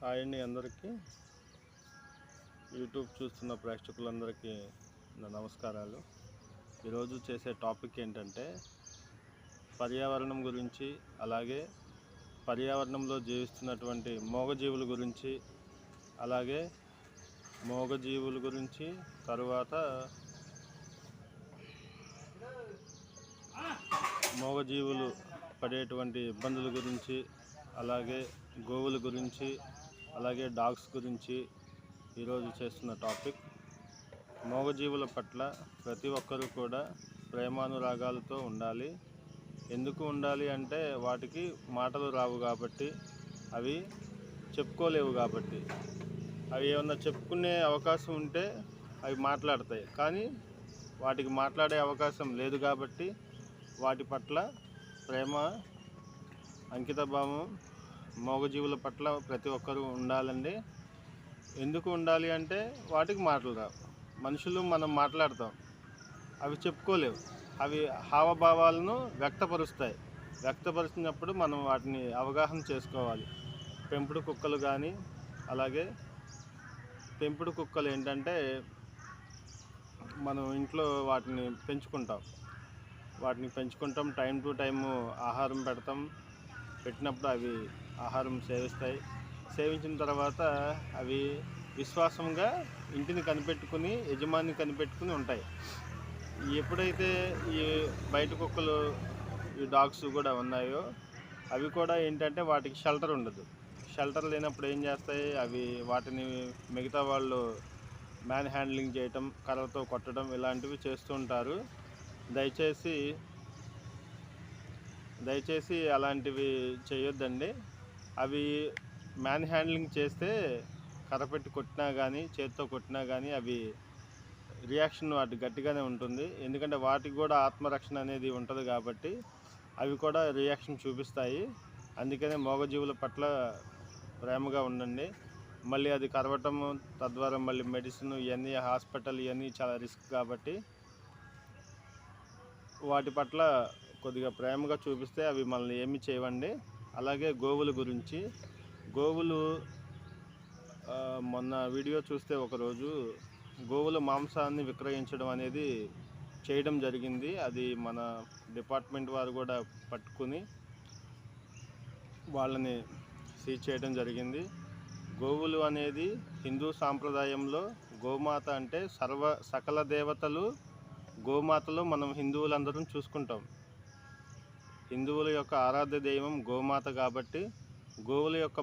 Hi అండి అందరికీ. YouTube చూస్తున్న ప్రేక్షకులందరికీ నా నమస్కారాలు. ఈరోజు చేసే టాపిక్ ఏంటంటే పర్యావరణం గురించి అలాగే పర్యావరణంలో జీవిస్తున్నటువంటి మూగజీవుల గురించి అలాగే మూగజీవుల గురించి తరువాత మూగజీవులు పడేటువంటి ఇబ్బందుల గురించి అలాగే గోవుల గురించి అలాగే డాగ్స్ గురించి ఈరోజు చేస్తున్న టాపిక్ మూగజీవుల పట్ల ప్రతి ఒక్కరూ కూడా ప్రేమానురాగాలతో ఉండాలి. ఎందుకు ఉండాలి అంటే వాటికి మాటలు రావు కాబట్టి అవి చెప్పుకోలేవు కాబట్టి. అవి ఏమన్నా చెప్పుకునే అవకాశం ఉంటే అవి మాట్లాడతాయి. కానీ వాటికి మాట్లాడే అవకాశం లేదు కాబట్టి వాటి పట్ల ప్రేమ అంకితభావం మూగజీవుల పట్ల ప్రతి ఒక్కరూ ఉండాలండి. ఎందుకు ఉండాలి అంటే వాటికి మాటలు రావు. మనుషులు మనం మాట్లాడతాం. అవి చెప్పుకోలేవు. అవి హావభావాలను వ్యక్తపరుస్తాయి. వ్యక్తపరిచినప్పుడు మనం వాటిని అవగాహన చేసుకోవాలి. పెంపుడు కుక్కలు కానీ అలాగే పెంపుడు కుక్కలు ఏంటంటే మనం ఇంట్లో వాటిని పెంచుకుంటాం. వాటిని పెంచుకుంటాం. టైం టు టైము ఆహారం పెడతాం. పెట్టినప్పుడు అవి ఆహారం సేవిస్తాయి. సేవించిన తర్వాత అవి విశ్వాసంగా ఇంటిని కనిపెట్టుకుని యజమాని కనిపెట్టుకుని ఉంటాయి. ఎప్పుడైతే ఈ బయట కుక్కలు ఈ డాగ్స్ కూడా ఉన్నాయో అవి కూడా ఏంటంటే వాటికి షెల్టర్ ఉండదు. షెల్టర్ లేనప్పుడు ఏం చేస్తాయి? అవి వాటిని మిగతా వాళ్ళు మ్యాన్ హ్యాండ్లింగ్ చేయటం కర్రతో కొట్టడం ఇలాంటివి చేస్తూ ఉంటారు. దయచేసి దయచేసి అలాంటివి చేయొద్దండి. అవి మ్యాన్ హ్యాండ్లింగ్ చేస్తే కర్రపెట్టి కొట్టినా కానీ చేతితో కొట్టినా కానీ అవి రియాక్షన్ వాటి గట్టిగానే ఉంటుంది. ఎందుకంటే వాటికి కూడా ఆత్మరక్షణ అనేది ఉంటుంది కాబట్టి అవి కూడా రియాక్షన్ చూపిస్తాయి. అందుకనే మోగజీవుల పట్ల ప్రేమగా ఉండండి. మళ్ళీ అది కరవటము తద్వారా మళ్ళీ మెడిసిన్ ఇవన్నీ హాస్పిటల్ ఇవన్నీ చాలా రిస్క్ కాబట్టి వాటి పట్ల కొద్దిగా ప్రేమగా చూపిస్తే అవి మనల్ని ఏమి చేయవండి. అలాగే గోవుల గురించి. గోవులు మొన్న వీడియో చూస్తే ఒకరోజు గోవుల మాంసాన్ని విక్రయించడం అనేది చేయడం జరిగింది. అది మన డిపార్ట్మెంట్ వారు కూడా పట్టుకుని వాళ్ళని సీజ్ చేయడం జరిగింది. గోవులు అనేది హిందూ సాంప్రదాయంలో గోమాత అంటే సర్వ సకల దేవతలు గోమాతలో మనం హిందువులందరం చూసుకుంటాం. హిందువుల యొక్క ఆరాధ్య దైవం గోమాత కాబట్టి గోవుల యొక్క